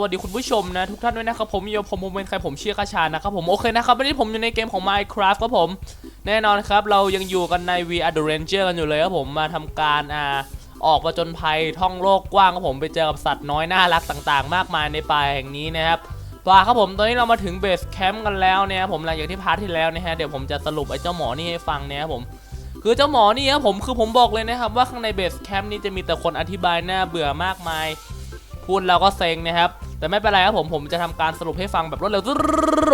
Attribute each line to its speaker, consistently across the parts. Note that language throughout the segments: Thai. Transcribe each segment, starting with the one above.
Speaker 1: สวัสดีคุณผู้ชมนะ ทุกท่านด้วยนะครับผมโยผมผมเป็นใครผมเชื่อคาชานะครับผมโอเคนะครับวันนี้ผมอยู่ในเกมของ Minecraft ครับผม แน่นอนครับเรายังอยู่กันใน V r the Ranger กันอยู่เลยครับผมมาทำการอ่าออกประจนภัยท่องโลกกว้างครับผมไปเจอกับสัตว์น้อยน่ารักต่างๆ มากมายในป่าแห่งนี้นะครับป่าครับผมตอนนี้เรามาถึงเบสแคมป์กันแล้วเนะครับผมหลังจากที่พาร์ทที่แล้วนะฮะเดี๋ยวผมจะสรุปไอ้เจ้าหมอนี่ให้ฟังนะครับผมคือเจ้าหมอนี่ครับผมคือผมบอกเลยนะครับว่าข้างในเบสแคมป์นี่จะมีแต่คนอธิบายน่าเบื่อมากมายพูดเราก็เซ็งนะครับ แต่ไม่เป็นไรครับผมผมจะทำการสรุปให้ฟังแบบรวดเร็ว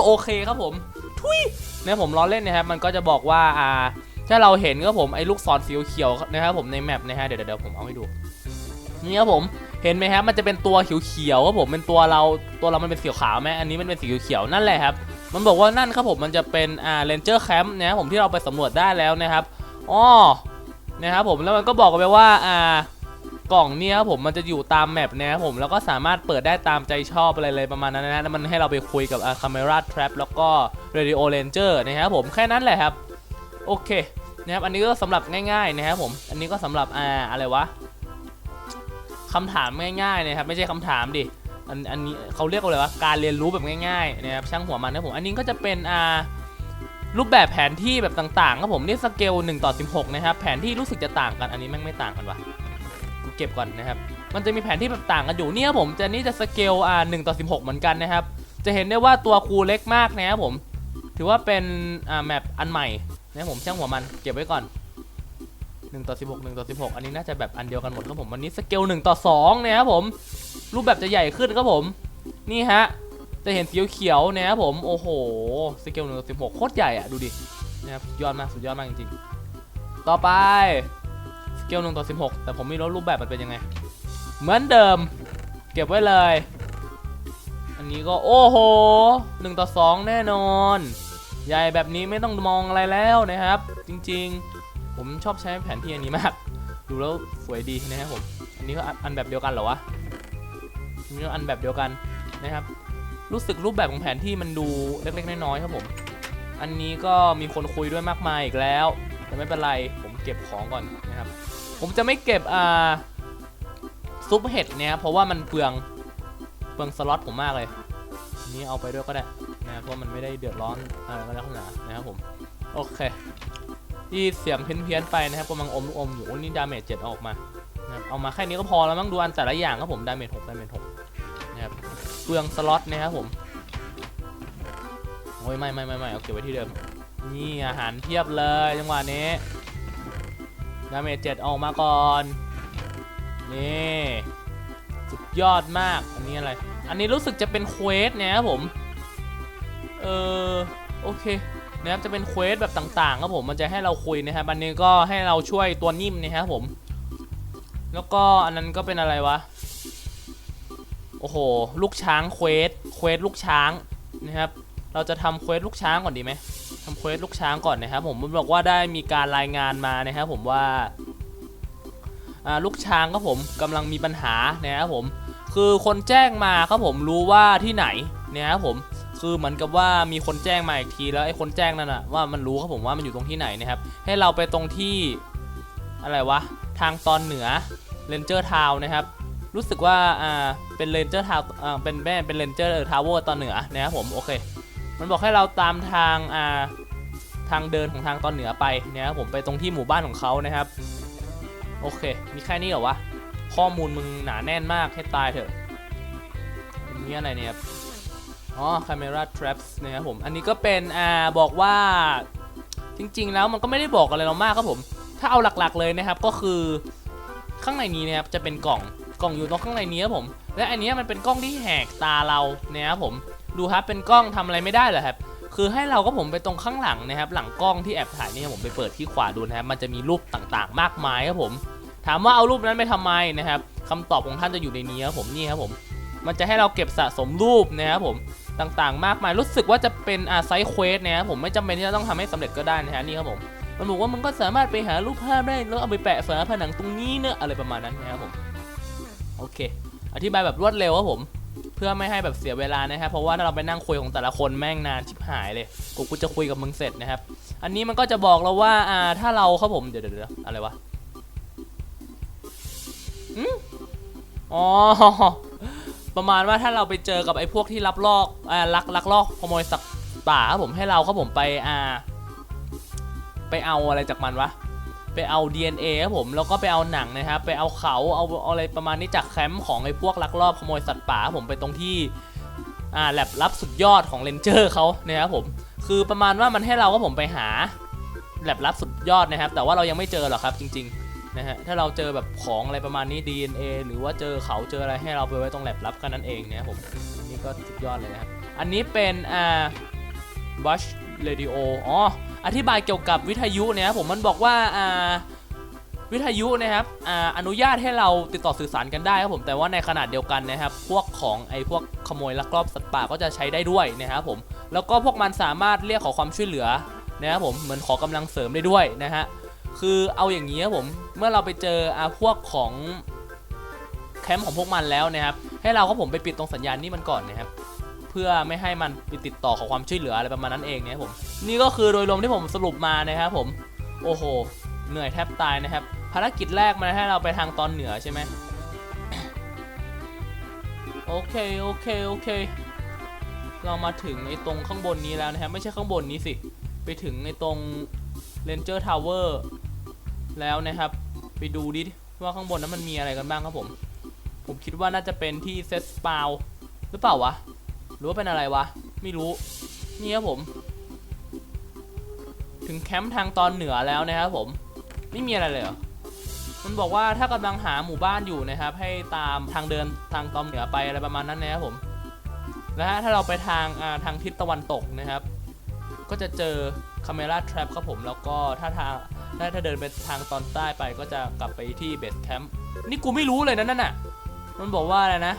Speaker 1: โอเคครับผมทุยเนี่ยผมล้อเล่นนะครับมันก็จะบอกว่าอ่าถ้าเราเห็นก็ผมไอ้ลูกศรสีเขียวนะครับผมในแมปนะฮะเดี๋ยวเดี๋ยวผมเอาให้ดูนี่ครับผมเห็นไหมครับมันจะเป็นตัวเขียวๆครับผมเป็นตัวเราตัวเรามันเป็นสีขาวไหมอันนี้มันเป็นสีเขียวๆนั่นแหละครับมันบอกว่านั่นครับผมมันจะเป็นอ่าเรนเจอร์แคมป์นะครับผมที่เราไปสำรวจได้แล้วนะครับอ๋อนะครับผมแล้วมันก็บอกไปว่าอ่า กล่องเนี่ยครับผมมันจะอยู่ตามแมปนะครับผมแล้วก็สามารถเปิดได้ตามใจชอบอะไรเลยประมาณนั้นนะแล้วมันให้เราไปคุยกับอ่า Camera Trap แล้วก็ Radio Ranger นะครับผมแค่นั้นแหละครับ โอเคนะครับอันนี้ก็สำหรับง่ายๆนะครับผมอันนี้ก็สำหรับอ่าอะไรวะคำถามง่ายๆนะครับไม่ใช่คำถามดิอันอันนี้เขาเรียกว่าอะไรวะการเรียนรู้แบบง่ายๆนะครับช่างหัวมันนะผมอันนี้ก็จะเป็นอ่ารูปแบบแผนที่แบบต่างๆครับผมนี่สเกล1ต่อ16นะครับแผนที่รู้สึกจะต่างกันอันนี้แม่งไม่ต่างกันวะ เก็บก่อนนะครับ มันจะมีแผนที่แบบต่างกันอยู่เนี่ยครับผมจะนี่จะสเกลอ่า1ต่อ16เหมือนกันนะครับ จะเห็นได้ว่าตัวครูเล็กมากนะครับผม ถือว่าเป็นอ่าแมปอันใหม่นะผมช่างหัวมันเก็บไว้ก่อน1ต่อ16 1ต่อ16 อันนี้น่าจะแบบอันเดียวกันหมดครับผมวันนี้สเกล1ต่อ2นะครับผม รูปแบบจะใหญ่ขึ้นครับผม นี่ฮะ จะเห็นสีเขียวนะครับผม โอ้โห สเกล1ต่อ16 โคตรใหญ่อะดูดิ นะครับยอดมาก สุดยอดมากจริงๆ ต่อไป เกล1ต่อ16แต่ผมไม่รู้รูปแบบมันเป็นยังไง เหมือนเดิม เก็บไว้เลย อันนี้ก็โอ้โห1ต่อ2แน่นอน ใหญ่แบบนี้ไม่ต้องมองอะไรแล้วนะครับ จริงๆ ผมชอบใช้แผนที่อันนี้มาก ดูแล้วสวยดีนะครับผมอันนี้ก็อันอันแบบเดียวกันเหรอวะอันนี้ก็อันแบบเดียวกันนะครับ รู้สึกรูปแบบของแผนที่มันดูเล็กๆน้อยๆครับผม อันนี้ก็มีคนคุยด้วยมากมายอีกแล้ว แต่ไม่เป็นไร ผมเก็บของก่อนนะครับ ผมจะไม่เก็บอ่าซุปเห็ดเนี่ยครับเพราะว่ามันเปลืองเปลืองสล็อตผมมากเลยนี้เอาไปด้วยก็ได้นะเพราะมันไม่ได้เดือดร้อนอะไรก็แล้วขนาดนะครับผมโอเคที่เสียงเพี้ยนๆไปนะครับกำลังอมลูกอมอยู่โอ้นี่ดาเมจเจ็ดออกมานะเอามาแค่นี้ก็พอแล้วมั้งดูอันแต่ละอย่างครับผมดาเมจหกดาเมจหกนะครับเปลืองสล็อตนะครับผมโอ้ยไม่ไม่ไม่ไม่เอาเก็บไว้ที่เดิมนี่อาหารเพียบเลยจังหวะนี้ ดาเมจเจ็ดออกมาก่อน นี่สุดยอดมาก อันนี้อะไร อันนี้รู้สึกจะเป็นเควสนะครับผม เออโอเคนะครับจะเป็นเควสแบบต่าง ๆ ครับผมมันจะให้เราคุยนะครับอันนี้ก็ให้เราช่วยตัวนิ่มนะครับผม แล้วก็อันนั้นก็เป็นอะไรวะ โอ้โห ลูกช้างเควสเควสลูกช้างนะครับ เราจะทำเควสลูกช้างก่อนดีไหม ทำเควสลูกช้างก่อนนะครับผมมันบอกว่าได้มีการรายงานมานะครับผมว่าลูกช้างครับผมกำลังมีปัญหานะครับผม คือคนแจ้งมาครับผมรู้ว่าที่ไหนนะครับผมคือเหมือนกับว่ามีคนแจ้งมาอีกทีแล้วไอ้คนแจ้งนั่นอะว่ามันรู้ครับผมว่ามันอยู่ตรงที่ไหนนะครับ ให้เราไปตรงที่อะไรวะทางตอนเหนือเรนเจอร์ทาวนะครับ รู้สึกว่าอ่าเป็นเรนเจอร์ทาวอ่าเป็นแม่เป็นเรนเจอร์ทาวเวอร์ตอนเหนือนะครับผมโอเค มันบอกให้เราตามทางอ่าทางเดินของทางตอนเหนือไปนะครับผมไปตรงที่หมู่บ้านของเขานะครับ โอเค มีแค่นี้เหรอวะ ข้อมูลมึงหนาแน่นมากให้ตายเถอะนี่อะไรเนี่ยครับอ๋อ camera traps นะครับผม อันนี้ก็เป็นอ่าบอกว่าจริง ๆ แล้วมันก็ไม่ได้บอกอะไรเรามากครับผม ถ้าเอาหลักๆเลยนะครับก็คือข้างในนี้นะครับจะเป็นกล่องกล่องอยู่ตรงข้างในนี้ครับผม และอันนี้มันเป็นกล้องที่แหกตาเรานะครับผม ดูครับเป็นกล้องทำอะไรไม่ได้เหรอครับคือให้เราก็ผมไปตรงข้างหลังนะครับ หลังกล้องที่แอบถ่ายนี่ครับผมไปเปิดที่ขวาดูนะครับมันจะมีรูปต่างๆ มากมายครับผม ถามว่าเอารูปนั้นไปทำไมนะครับคำตอบของท่านจะอยู่ในนี้ครับผมนี่ครับผม มันจะให้เราเก็บสะสมรูปนะครับผมต่างๆ มากมายรู้สึกว่าจะเป็นอาไซเควสนะครับผมไม่จำเป็นที่จะต้องทำให้สำเร็จก็ได้นะฮะนี่ครับผมมันบอกว่ามึงก็สามารถไปหารูปภาพได้แล้วเอาไปแปะฝาผนังตรงนี้เนอะอะไรประมาณนั้นนะครับผมโอเค อธิบายแบบรวดเร็วครับผม เพื่อไม่ให้แบบเสียเวลานะครับเพราะว่าถ้าเราไปนั่งคุยของแต่ละคนแม่งนานชิบหายเลยกูกูจะคุยกับมึงเสร็จนะครับ อันนี้มันก็จะบอกเราว่าอ่าถ้าเราครับผมเดี๋ยวเดี๋ยวอะไรวะอืมอ๋อประมาณว่าถ้าเราไปเจอกับไอ้พวกที่ลักลอบอ่าลักลักลอบขโมยสัตว์ป่าครับผมให้เราครับผมไปอ่า ไปเอาอะไรจากมันวะ ไปเอา DNA ครับผมแล้วก็ไปเอาหนังนะครับไปเอาเขาเอาเอาอะไรประมาณนี้จากแคมป์ของไอ้พวกลักลอบขโมยสัตว์ป่าครับผมไปตรงที่อ่าแลบลับสุดยอดของเรนเจอร์เขานะครับผมคือประมาณว่ามันให้เราก็ผมไปหาแลบลับสุดยอดนะครับ แต่ว่าเรายังไม่เจอหรอกครับจริงๆนะฮะถ้าเราเจอแบบของอะไรประมาณนี้ DNA หรือว่าเจอเขาเจออะไรให้เราไปไว้ตรงแลบลับกันนั่นเองนะครับผมนี่ก็สุดยอดเลยนะครับอันนี้เป็นอ่าบัชเรดิโออ๋อ อธิบายเกี่ยวกับวิทยุเนี่ยครับผมมันบอกว่าอ่าวิทยุนะครับอ่าอนุญาตให้เราติดต่อสื่อสารกันได้ครับผมแต่ว่าในขนาดเดียวกันนะครับ พวกของไอ้พวกขโมยลักลอบสัตว์ป่าก็จะใช้ได้ด้วยนะครับผมแล้วก็พวกมันสามารถเรียกขอความช่วยเหลือนะครับผมเหมือนขอกำลังเสริมได้ด้วยนะฮะคือเอาอย่างนี้ครับผมเมื่อเราไปเจออาพวกของแคมป์ของพวกมันแล้วนะครับ ให้เราก็ผมไปปิดตรงสัญญาณนี้มันก่อนนะครับ พื่อไม่ให้มันไปติดต่อขอความช่วยเหลืออะไรประมาณนั้นเองเนะครับผมนี่ก็คือโดยรวมที่ผมสรุปมานะครับผมโอ้โหเหนื่อยแทบตายนะครับ ภารกิจแรกมันให้เราไปทางตอนเหนือใช่ไหมโอเคโอเคโอเค เรามาถึงไอ้ตรงข้างบนนี้แล้วนะครับไม่ใช่ข้างบนนี้สิ ไปถึงไอ้ตรง Ranger Tower แล้วนะครับ ไปดูดิว่าข้างบนนั้นมันมีอะไรกันบ้างครับผม ผมคิดว่าน่าจะเป็นที่เซตสปาวหรือเปล่าวะ หรือว่าเป็นอะไรวะ ไม่รู้ นี่ครับผม ถึงแคมป์ทางตอนเหนือแล้วนะครับผม ไม่มีอะไรเลยเหรอ มันบอกว่าถ้ากำลังหาหมู่บ้านอยู่นะครับ ให้ตามทางเดินทางตอนเหนือไปอะไรประมาณนั้นนะครับผม และถ้าเราไปทางาทางทิศตะวันตกนะครับ ก็จะเจอคาเมล่าทรัพครับผมแล้วก็ถ้าทางถ้าถ้าเดินไปทางตอนใต้ไปก็จะกลับไปที่เบสแคมป์นี่กูไม่รู้เลยนะนั่นน่ะ มันบอกว่าอะไรนะ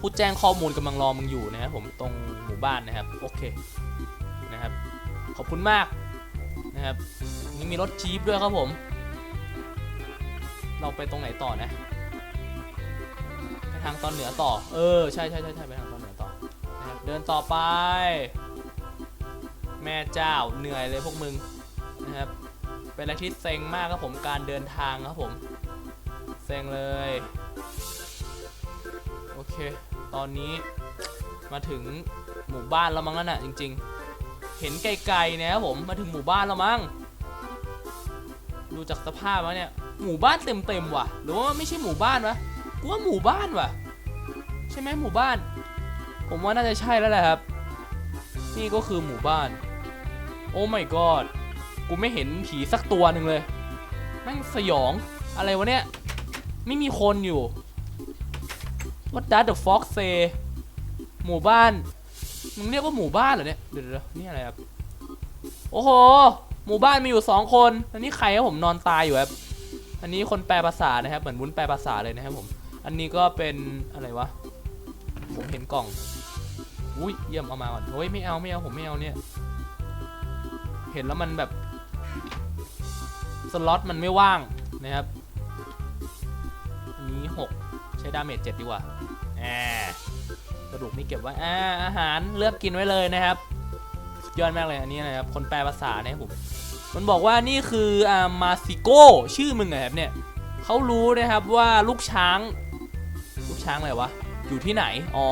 Speaker 1: ผู้แจ้งข้อมูลกำลังรอมึงอยู่นะครับผมตรงหมู่บ้านนะครับโอเคนะครับขอบคุณมากนะครับนี่มีรถจี๊ปด้วยครับผม เราไปตรงไหนต่อนะไปทางตอนเหนือต่อ เออใช่ใช่ใช่ใช่ไปทางตอนเหนือต่อนะครับเดินต่อไป แม่เจ้าเหนื่อยเลยพวกมึงนะครับเป็นอะไรที่เซ็งมากครับผมการเดินทางครับผมเซ็งเลยโอเค ตอนนี้มาถึงหมู่บ้านแล้วมั้งนั่นน่ะจริง ๆ เห็นไกลๆนะครับผมมาถึงหมู่บ้านแล้วมั้งดูจากสภาพแล้วเนี่ยหมู่บ้านเต็มๆว่ะ หรือว่าไม่ใช่หมู่บ้านวะกูว่าหมู่บ้านว่ะ ใช่ไหมหมู่บ้าน ผมว่าน่าจะใช่แล้วแหละครับ นี่ก็คือหมู่บ้าน โอ้ my god กูไม่เห็นผีสักตัวหนึ่งเลยแม่งสยองอะไรวะเนี่ย ไม่มีคนอยู่ What does the fox say หมู่บ้าน มึงเรียกว่าหมู่บ้านเหรอเนี่ยเดี๋ยวเดี๋ยวนี่อะไรครับ โอ้โห หมู่บ้านมีอยู่สองคน อันนี้ใครครับผมนอนตายอยู่ครับ อันนี้คนแปลภาษานะครับ เหมือนวุ้นแปลภาษาเลยนะครับผม อันนี้ก็เป็นอะไรวะ ผมเห็นกล่อง อุ้ยเยี่ยมเอามาก่อน เฮ้ยไม่เอาไม่เอาผมไม่เอาเนี่ย เห็นแล้วมันแบบ สล็อตมันไม่ว่างนะครับ อันนี้หกใช้ดาเมจเจ็ดดีกว่า อบกระดูกนี่เก็บไว้อ่าอาหารเลือกกินไว้เลยนะครับยอดมากเลยอันนี้นะครับคนแปลภาษานะครับผมมันบอกว่านี่คืออ่ามาซิโก้ชื่อมึงอะครับเนี่ยเขารู้นะครับว่าลูกช้าง ลูกช้างอะไรวะอยู่ที่ไหนอ๋อ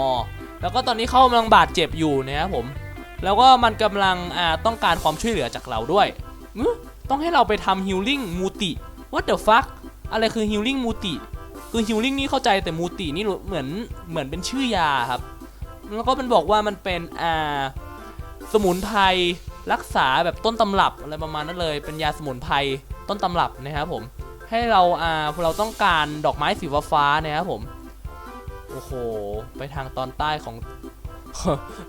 Speaker 1: แล้วก็ตอนนี้เขากำลังบาดเจ็บอยู่นะครับผม แล้วก็มันกำลังอ่าต้องการความช่วยเหลือจากเราด้วยต้องให้เราไปทำฮิลลิ่งมูติ what the fuck อะไรคือฮิลลิ่งมูติ คือฮิลลิ่งนี่เข้าใจแต่มูตินี่เหมือนเหมือนเป็นชื่อยาครับ แล้วก็มันบอกว่ามันเป็นอ่าสมุนไพรรักษาแบบต้นตำรับอะไรประมาณนั้นเลย เป็นยาสมุนไพรต้นตำรับนะครับผมให้เราอ่าเราต้องการดอกไม้สีฟ้านะครับผมโอ้โหไปทางตอนใต้ของ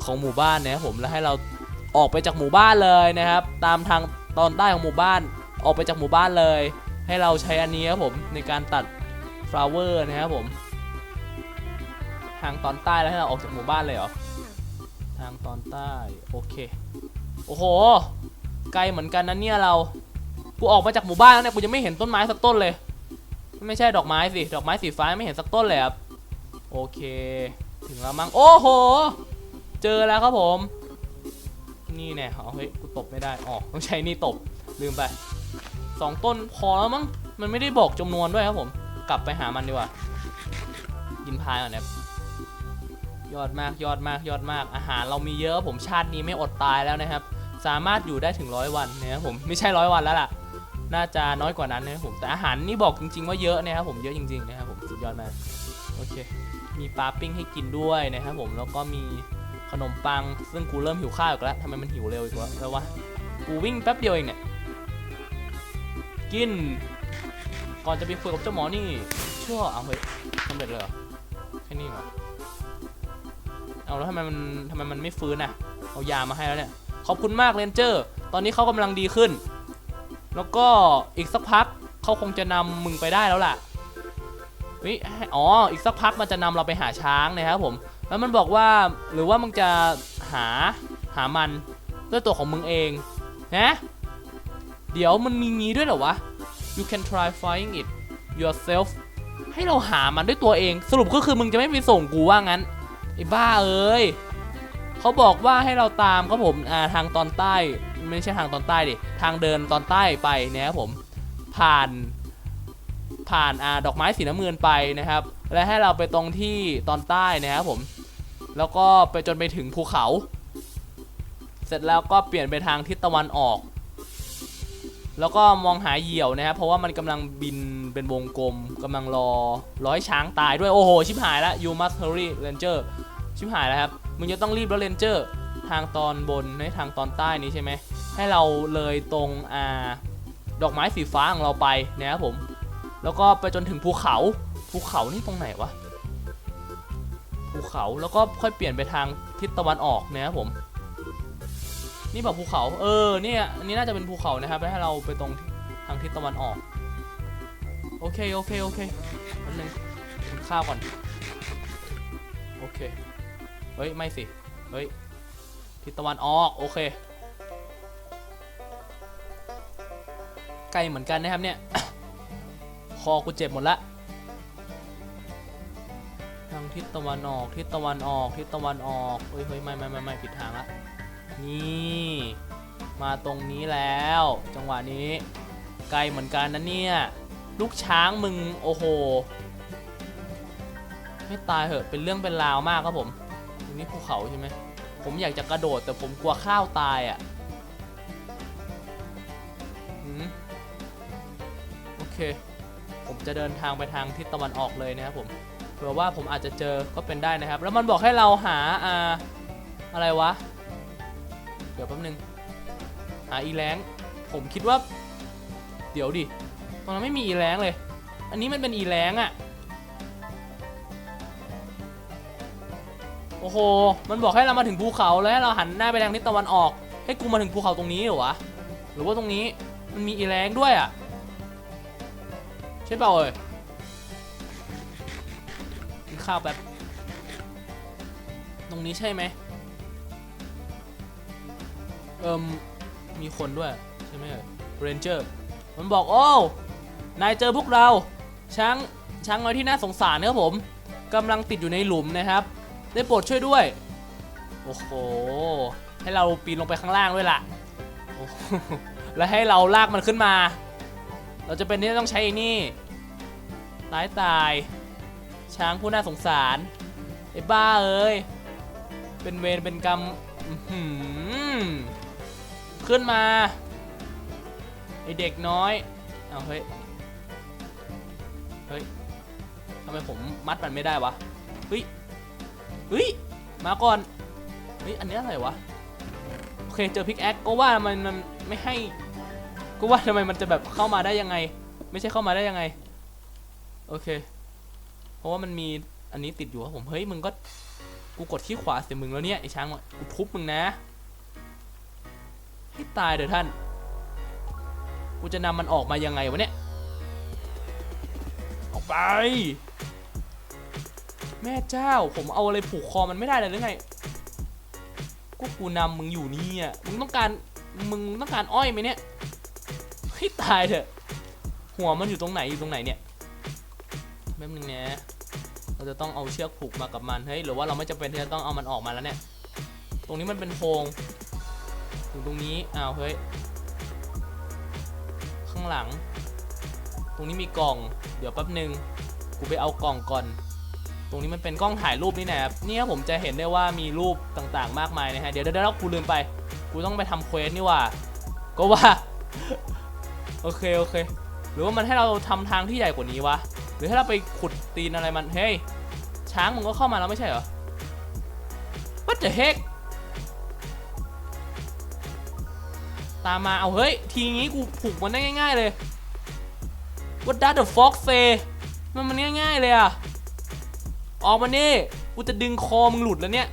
Speaker 1: ของหมู่บ้านนะครับผมแล้วให้เราออกไปจากหมู่บ้านเลยนะครับ ตามทางตอนใต้ของหมู่บ้านออกไปจากหมู่บ้านเลย ให้เราใช้อันนี้ครับผมในการตัด flower นะครับผม ทางตอนใต้แล้วให้เราออกจากหมู่บ้านเลยเหรอ ทางตอนใต้ โอเค โอ้โห ไกลเหมือนกันนะเนี่ยเรา กูออกมาจากหมู่บ้านแล้วเนี่ย กูยังไม่เห็นต้นไม้สักต้นเลย ไม่ใช่ดอกไม้สิ ดอกไม้สีฟ้าไม่เห็นสักต้นเลยครับ โอเค ถึงแล้วมั้ง โอ้โห เจอแล้วครับผม นี่แน่เอาเฮ้ย กูตบไม่ได้ อ๋อ ต้องใช้นี่ตบ ลืมไปสองต้นพอแล้วมั้ง มันไม่ได้บอกจำนวนด้วยครับผม กลับไปหามันดีกว่า กินพายก่อนนะยอดมากยอดมากยอดมาก อาหารเรามีเยอะผมชาตินี้ไม่อดตายแล้วนะครับ สามารถอยู่ได้ถึงร้อยวันนะครับผมไม่ใช่ร้อยวันแล้วล่ะ น่าจะน้อยกว่านั้นนะครับผมแต่อาหารนี่บอกจริง ๆ ว่าเยอะนะครับผมเยอะจริงๆนะครับผมสุดยอดมากโอเค มีปลาปิ้งให้กินด้วยนะครับผมแล้วก็มีขนมปัง ซึ่งกูเริ่มหิวข้าวอีกแล้วทำไมมันหิวเร็วอีกวะแล้ววะกูวิ่งแป๊บเดียวเองเนี่ยกิน ก่อนจะไปคุยกับเจ้าหมอนี่ชั่วเอาเฮ้ยสำเร็จเลยเหรอแค่นี้เหรอเอาแล้วทำไมมันทำไมมันไม่ฟื้นอะเอายามาให้แล้วเนี่ยขอบคุณมากเรนเจอร์ ตอนนี้เขากำลังดีขึ้น แล้วก็อีกสักพักเขาคงจะนำมึงไปได้แล้วล่ะเฮ้ยอ๋อ อีกสักพักมันจะนำเราไปหาช้างนะครับผม แล้วมันบอกว่าหรือว่ามึงจะหาหามันด้วยตัวของมึงเองนะ เดี๋ยวมันมีงี้ด้วยเหรอวะ you can try finding it yourself ให้เราหามันด้วยตัวเอง สรุปก็คือมึงจะไม่ไปส่งกูว่างั้นไอ้บ้าเอ้ยเขาบอกว่าให้เราตามครับผมอ่าทางตอนใต้ ไม่ใช่ทางตอนใต้ดิทางเดินตอนใต้ไปเนี่ยครับผม ผ่าน ผ่านอ่าดอกไม้สีน้ำเงินไปนะครับ และให้เราไปตรงที่ตอนใต้นะครับผม แล้วก็ไปจนไปถึงภูเขา เสร็จแล้วก็เปลี่ยนไปทางทิศตะวันออก แล้วก็มองหาเหยี่ยวนะครับเพราะว่ามันกำลังบินเป็นวงกลมกำลังรอร้อยช้างตายด้วย โอ้โห ชิบหายแล้ว you must hurry ranger ชิบหายแล้วครับ มึงจะต้องรีบแล้ว ranger ทางตอนบนในทางตอนใต้นี้ใช่ไหม ให้เราเลยตรงอ่าดอกไม้สีฟ้าของเราไปนะครับผม แล้วก็ไปจนถึงภูเขา ภูเขานี่ตรงไหนวะ ภูเขาแล้วก็ค่อยเปลี่ยนไปทางทิศตะวันออกนะครับผม นี่แบบภูเขา เออ เนี่ยอันนี้น่าจะเป็นภูเขานะครับแล้วให้เราไปตรงทางทิศตะวันออก โอเค โอเค โอเคอันนึงกินข้าวก่อน โอเค เฮ้ย ไม่สิ เฮ้ย ทิศตะวันออก โอเค ไกลเหมือนกันนะครับเนี่ย คอกูเจ็บหมดละ ทางทิศตะวันออก ทิศตะวันออก ทิศตะวันออก เฮ้ยเฮ้ยไม่ไม่ไม่ไม่ผิดทางละ นี่มาตรงนี้แล้ว จังหวะนี้ไกลเหมือนกันนะเนี่ย ลูกช้างมึงโอ้โหไม่ตายเหอะเป็นเรื่องเป็นราวมากครับผมตรงนี้ภูเขาใช่ไหมผมอยากจะกระโดดแต่ผมกลัวข้าวตายอะโอเค ผมจะเดินทางไปทางทิศตะวันออกเลยนะครับผมเผื่อว่าผมอาจจะเจอก็เป็นได้นะครับ แล้วมันบอกให้เราหาอ่าอะไรวะ เดี๋ยวแป๊บนึงหาอีแรงผมคิดว่า เดี๋ยวดิตรงนั้นไม่มีอีแรงเลย อันนี้มันเป็นอีแรงอะโอ้โห มันบอกให้เรามาถึงภูเขาแล้วให้เราหันหน้าไปทางทิศตะวันออก ให้กูมาถึงภูเขาตรงนี้เหรอวะ หรือว่าตรงนี้มันมีอีแรงด้วยอะใช่เปล่าเอ่ยกินข้าวแป๊บตรงนี้ใช่ไหม เอิมมีคนด้วย ใช่ไหมเรนเจอร์ มันบอก โอ้ นายเจอพวกเรา ช้าง ช้างน้อยที่น่าสงสารนะครับผมกำลังติดอยู่ในหลุมนะครับ ได้โปรดช่วยด้วย โอ้โห ให้เราปีนลงไปข้างล่างด้วยล่ะ แล้วให้เราลากมันขึ้นมา เราจะเป็นที่ต้องใช้อนี่ตายตาย ช้างผู้น่าสงสารไอ้บ้าเอ้ย เป็นเวรเป็นกรรม ขึ้นมาไอเด็กน้อยเอาเฮ้ยเฮ้ยทำไมผมมัดมันไม่ได้วะเฮ้ยเฮ้ยมาก่อนเฮ้ยอันนี้อะไรวะโอเคเจอพิกแอคก็ว่ามันมันไม่ให้ก็ว่าทำไมมันจะแบบเข้ามาได้ยังไง ไม่ใช่เข้ามาได้ยังไงโอเค เพราะว่ามันมีอันนี้ติดอยู่ครับผมเฮ้ยมึงก็กูกดที่ขวาเสียมึงแล้วเนี่ยไอ้ช้างอะกูทุบมึงนะ ให้ตายเดี๋ยวท่าน กูจะนำมันออกมายังไงวะเนี่ย ออกไป แม่เจ้าผมเอาอะไรผูกคอมันไม่ได้เลยหรือไงก็กูนำมึงอยู่นี่อะมึงต้องการมึงต้องการอ้อยไหมเนี่ยให้ตายเถอะ หัวมันอยู่ตรงไหนอยู่ตรงไหนเนี่ยแป๊บนึงนะเราจะต้องเอาเชือกผูกมากับมันเฮ้ยหรือว่าเราไม่จำเป็นที่จะต้องเอามันออกมาแล้วเนี่ย ตรงนี้มันเป็นโพรงึงตรงนี้อ้าวเฮ้ย ข้างหลัง ตรงนี้มีกล่อง เดี๋ยวแป๊บหนึ่งกูไปเอากล่องก่อน ตรงนี้มันเป็นกล้องถ่ายรูปนี่นะครับเนี่ยผมจะเห็นได้ว่ามีรูปต่างๆ มากมายนะฮะ เดี๋ยวเดี๋ยวเดี๋ยวกูลืมไป กูต้องไปทำเควสนี่ว่า ก็ว่า โอเคโอเค หรือว่ามันให้เราทำทางที่ใหญ่กว่านี้วะ หรือให้เราไปขุดตีนอะไรมัน เฮ้ย ช้างมึงก็เข้ามาแล้วไม่ใช่เหรอ What the heck ตามมาเอาเฮ้ย ทีงี้กูผูกมันได้ง่าย ๆเลย What does the fox say มันมันง่ายๆเลยอะออกมานี่กูจะดึงคอมึงหลุดแล้วเนี่ย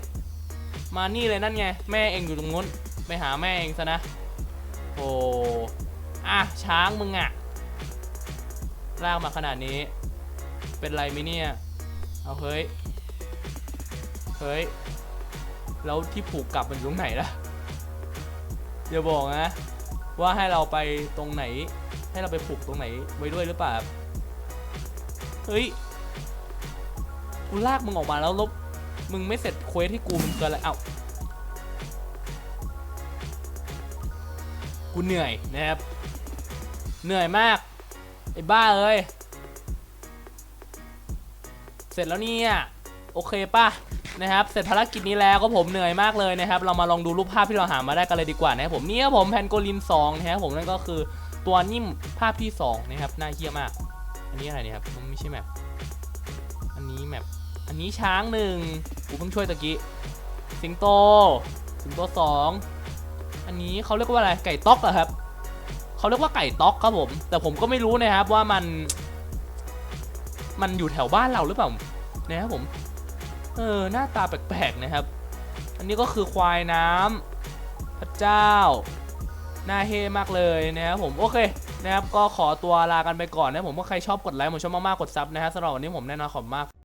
Speaker 1: มานี่เลยนั่นไง แม่เองอยู่ตรงนู้นไปหาแม่เองซะนะโอ้อะช้างมึงอะลากมาขนาดนี้ เป็นไรไหมเนี่ย เอาเฮ้ย เฮ้ย แล้วที่ผูกกลับมันอยู่ตรงไหนล่ะ อย่าบอกนะ ว่าให้เราไปตรงไหน ให้เราไปผูกตรงไหนไว้ด้วยหรือเปล่าเฮ้ยกูลากมึงออกมาแล้วลบมึงไม่เสร็จเควสที่กูมึงเกินอะไรเอ้ากูเหนื่อยนะครับ เหนื่อยมาก ไอ้บ้าเอ้ยเสร็จแล้วเนี่ย โอเคป่ะ นะครับเสร็จภารกิจนี้แล้วก็ผมเหนื่อยมากเลยนะครับเรามาลองดูรูปภาพที่เราหามาได้กันเลยดีกว่านะครับผมนี่ยผมแพนโกลิน2นะครับผมนั่นก็คือตัวนิ่มภาพที่2นะครับน่าเฮี้ยมาก อันนี้อะไรเนี่ยครับมันไม่ใช่แมปอันนี้แมปอันนี้ช้างหนึ่งกูเพิ่งช่วยตะกี้สิงโตสิงโตสองอันนี้เขาเรียกว่าอะไรไก่ต๊อกเหรอครับเขาเรียกว่าไก่ต๊อกครับผม แต่ผมก็ไม่รู้นะครับว่ามัน มันอยู่แถวบ้านเราหรือเปล่านะครับผม เออหน้าตาแปลกๆนะครับ อันนี้ก็คือควายน้ำพระเจ้าน่าเฮมากเลยนะครับผมโอเคนะครับก็ขอตัวลากันไปก่อนนะผมว่าใครชอบกดไลค์ผมชอบมากๆกดซับนะฮะสำหรับวันนี้ผมแน่นอนขอบมาก